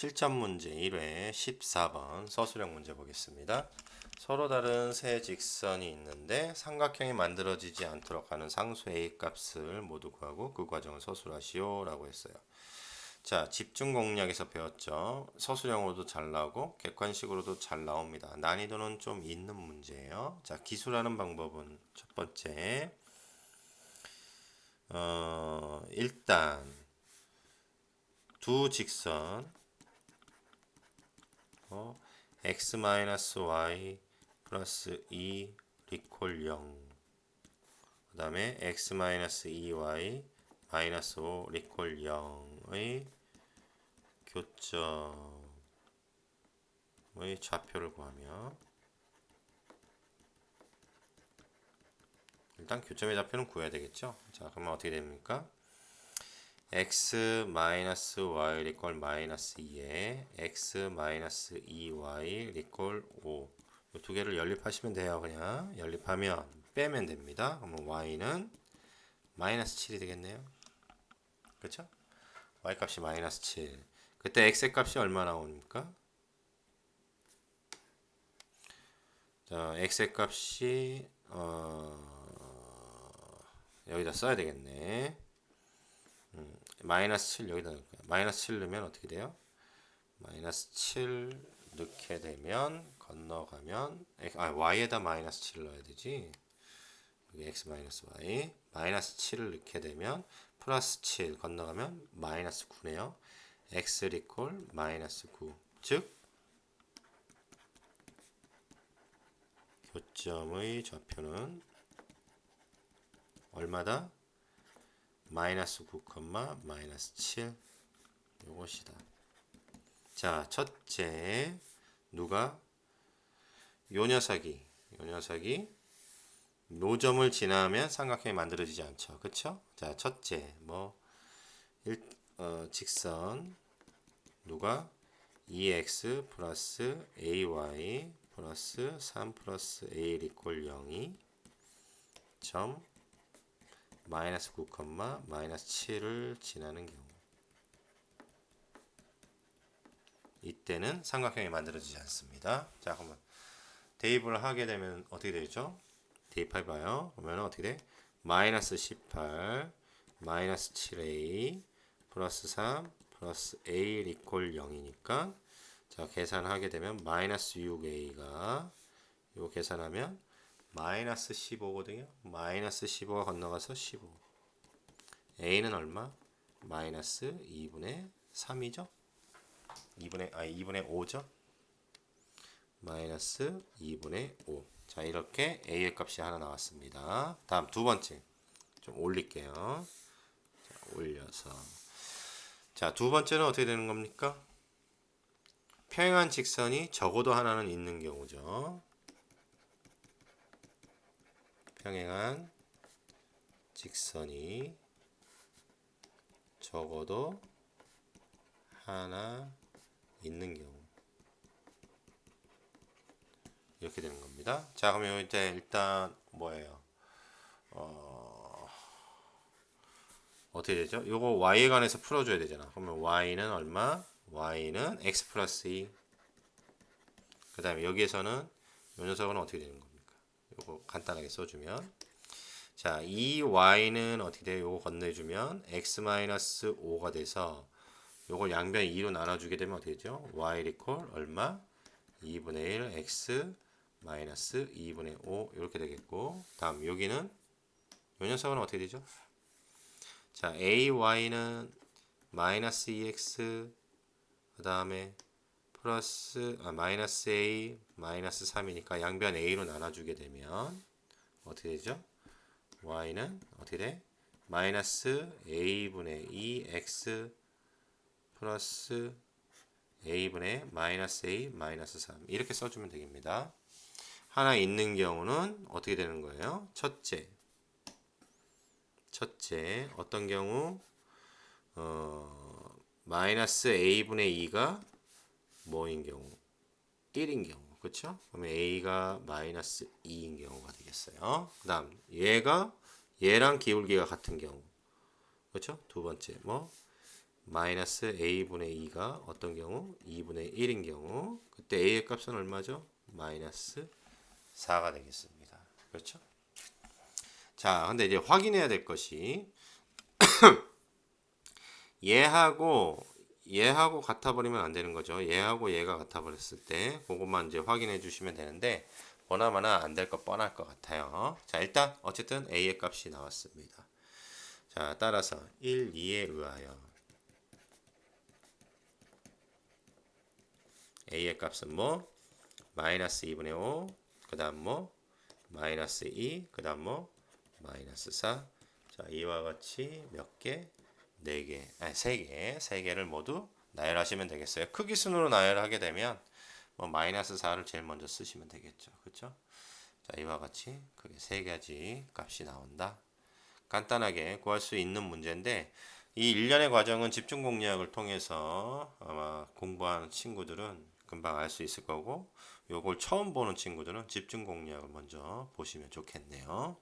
실전 문제 1회 14번 서술형 문제 보겠습니다. 서로 다른 세 직선이 있는데 삼각형이 만들어지지 않도록 하는 상수 A 값을 모두 구하고 그 과정을 서술하시오 라고 했어요. 자, 집중 공략에서 배웠죠. 서술형으로도 잘 나오고 객관식으로도 잘 나옵니다. 난이도는 좀 있는 문제예요. 자, 기술하는 방법은 첫 번째 어, 일단 두 직선 어, x y 플러스 2 리콜 0. 그 다음에 x 2y 마이너스 5 리콜 0의 교점의 좌표를 구하며 일단 교점의 좌표는 구해야 되겠죠. 자, 그러면 어떻게 됩니까? X 마이너스 y 리콜 마이너스 2에 x 마이너스 2y 리콜 5. 이두 개를 연립하시면 돼요. 그냥 연립하면 빼면 됩니다. 그러면 y는 마이너스 7이 되겠네요. 그렇죠? y 값이 마이너스 7. 그때 x 값이 얼마 나옵니까? 자, x 값이 어, 여기다 써야 되겠네. 음, 마이너스 7 여기다 넣을 거야. 마이너스 7 넣으면 어떻게 돼요? 마이너스 7 넣게 되면 건너가면 아 y에다 마이너스 7 넣어야 되지. 여기 x 마이너스 y 마이너스 7을 넣게 되면 플러스 7 건너가면 마이너스 9네요. x 리콜 마이너스 9. 즉 교점의 좌표는 얼마다? 마이너스 9, 마이너스 7 요것이다. 자, 첫째 누가 요 녀석이 요 녀석이 노점을 지나면 삼각형이 만들어지지 않죠. 그쵸? 자, 첫째 뭐 일, 어, 직선 누가 2x 플러스 ay 플러스 3 플러스 a 이퀄 0이 점 마이너스 9, 마이너스 7을 지나는 경우 이때는 삼각형이 만들어지지 않습니다. 자, 그러면 대입을 하게 되면 어떻게 되죠? 대입해봐요. 그러면 어떻게 돼? 마이너스 18 마이너스 7a 플러스 3 플러스 a 이퀄 0이니까 자 계산하게 되면 마이너스 6a가 이거 계산하면 마이너스 15거든요. 마이너스 15가 건너가서 15. a는 얼마? 마이너스 2분의 3이죠. 2분의 아 2분의 5죠. 마이너스 2분의 5. 자 이렇게 a의 값이 하나 나왔습니다. 다음 두 번째 좀 올릴게요. 자, 올려서 자두 번째는 어떻게 되는 겁니까? 평행한 직선이 적어도 하나는 있는 경우죠. 평행한 직선이 적어도 하나 있는 경우 이렇게 되는 겁니다. 자, 그러면 이제 일단 뭐예요? 어, 어떻게 되죠? 요거 y에 관해서 풀어줘야 되잖아. 그러면 y는 얼마? y는 x 플러스 2. 그 다음에 여기에서는 요 녀석은 어떻게 되는? 요거 간단하게 써주면 자, 이 y는 어떻게 돼요? 요거 건네주면 x 마이너스 5가 돼서 요걸 양변 2로 나눠주게 되면 어떻게 되죠? y 리콜 얼마? 2분의 1 x 마이너스 2분의 5 이렇게 되겠고 다음 여기는 요 녀석은 어떻게 되죠? 자 ay는 마이너스 2x 그 다음에 플러스 아, 마이너스 a 마이너스 3이니까 양변 a로 나눠주게 되면 어떻게 되죠? y는 어떻게 돼? 마이너스 a분의 2x 플러스 a분의 마이너스 a 마이너스 3 이렇게 써주면 되겠습니다. 하나 있는 경우는 어떻게 되는 거예요? 첫째 첫째 어떤 경우 어, 마이너스 a분의 2가 뭐인 경우 1인 경우 그렇죠? 그러면 a가 마이너스 2인 경우가 되겠어요. 그 다음 얘가 얘랑 기울기가 같은 경우 그렇죠? 두 번째 뭐 마이너스 a분의 2가 어떤 경우? 2분의 1인 경우 그때 a의 값은 얼마죠? 마이너스 4가 되겠습니다. 그렇죠? 자, 근데 이제 확인해야 될 것이 얘하고 얘하고 같아 버리면 안 되는 거죠. 얘하고 얘가 같아 버렸을 때 그것만 이제 확인해 주시면 되는데 보나마나 안될거 뻔할 것 같아요. 자, 일단 어쨌든 a의 값이 나왔습니다. 자, 따라서 1, 2에 의하여 a의 값은 뭐 마이너스 2분의 5, 그 다음 뭐 마이너스 2, 그 다음 뭐 마이너스 4. 자, 이와 같이 몇 개? 4개, 아니 3개, 3개를 모두 나열하시면 되겠어요. 크기 순으로 나열하게 되면 뭐 마이너스 4를 제일 먼저 쓰시면 되겠죠. 그렇죠? 자, 이와 같이 크게 세 가지 값이 나온다. 간단하게 구할 수 있는 문제인데 이 일련의 과정은 집중 공략을 통해서 아마 공부한 친구들은 금방 알 수 있을 거고 요걸 처음 보는 친구들은 집중 공략을 먼저 보시면 좋겠네요.